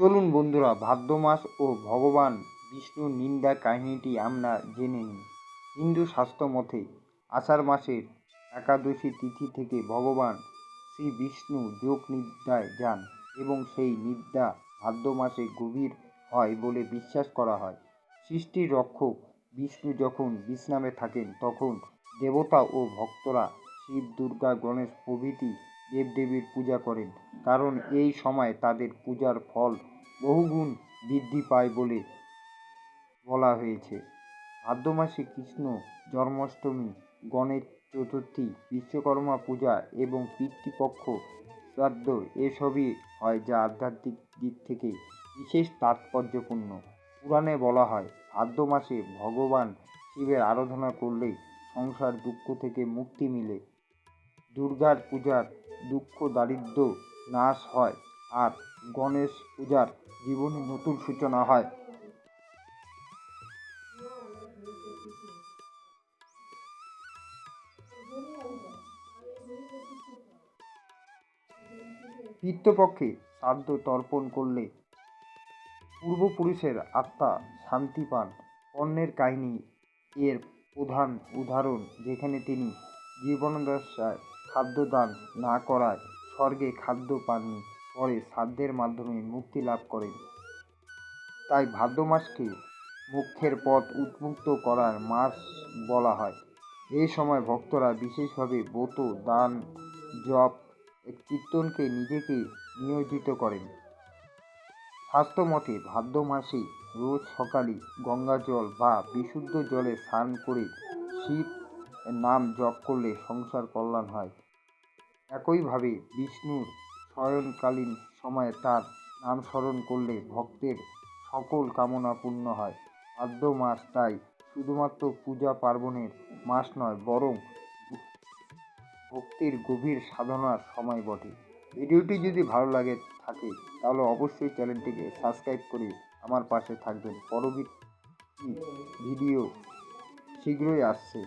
চলুন বন্ধুরা ভাদ্র মাস ও ভগবান বিষ্ণুর নিন্দা কাহিনীটি আমরা জেনে নিই। হিন্দু শাস্ত্র মতে, আষাঢ় মাসের একাদশী তিথি থেকে ভগবান শ্রী বিষ্ণু যোগ নিদ্রায় যান এবং সেই নিদ্রা ভাদ্র মাসে গভীর হয় বলে বিশ্বাস করা হয়। সৃষ্টির রক্ষক বিষ্ণু যখন বিশ্রামে থাকেন, তখন দেবতা ও ভক্তরা শিব, দুর্গা, গণেশ প্রভৃতি দেবদেবীর পূজা করেন। কারণ এই সময় তাদের পূজার ফল বহুগুণ বৃদ্ধি পায় বলে বলা হয়েছে। ভাদ্র মাসে কৃষ্ণ জন্মাষ্টমী, গণেশ চতুর্থী, বিশ্বকর্মা পূজা এবং পিতৃপক্ষ শ্রাদ্ধ এসবই হয় যা আধ্যাত্মিক দিক থেকে বিশেষ তাৎপর্যপূর্ণ। পুরাণে বলা হয় ভাদ্র মাসে ভগবান শিবের আরাধনা করলে সংসার দুঃখ থেকে মুক্তি মিলে। দুর্গার পূজার দুঃখ দারিদ্র্য নাশ হয় আর গণেশ পূজার জীবনে নতুন সূচনা হয়। পিতৃপক্ষে শ্রাদ্ধ তর্পণ করলে পূর্বপুরুষের আত্মা শান্তি পান। অন্যের কাহিনী এর প্রধান উদাহরণ যেখানে তিনি জীবনদশায় খাদ্যদান না করায় স্বর্গে খাদ্য পাননি, পরে শ্রাদ্ধের মাধ্যমে মুক্তি লাভ করেন তাই ভাদ্র মাসকে মোক্ষের পথ উন্মুক্ত করার মাস বলা হয়। এই সময় ভক্তরা বিশেষভাবে ব্রত, দান, জপ কীর্তনকে নিজেকে নিয়োজিত করেন। শাস্ত্রমতে ভাদ্র মাসে রোজ সকালে গঙ্গা জল বা বিশুদ্ধ জলে স্নান করে শিব নাম জপ করলে সংসার কল্যাণ হয়। একইভাবে বিষ্ণুর শয়নকালীন সময়ে তার নাম স্মরণ করলে ভক্তের সকল কামনা পূর্ণ হয়। ভাদ্র মাস তাই শুধুমাত্র পূজা পার্বণের মাস নয়, বরং ভক্তির গভীর সাধনার সময় বটে। ভিডিওটি যদি ভালো লাগে থাকে, তাহলে অবশ্যই চ্যানেলটিকে সাবস্ক্রাইব করে আমার পাশে থাকবেন। পরবর্তী ভিডিও শীঘ্রই আসছে।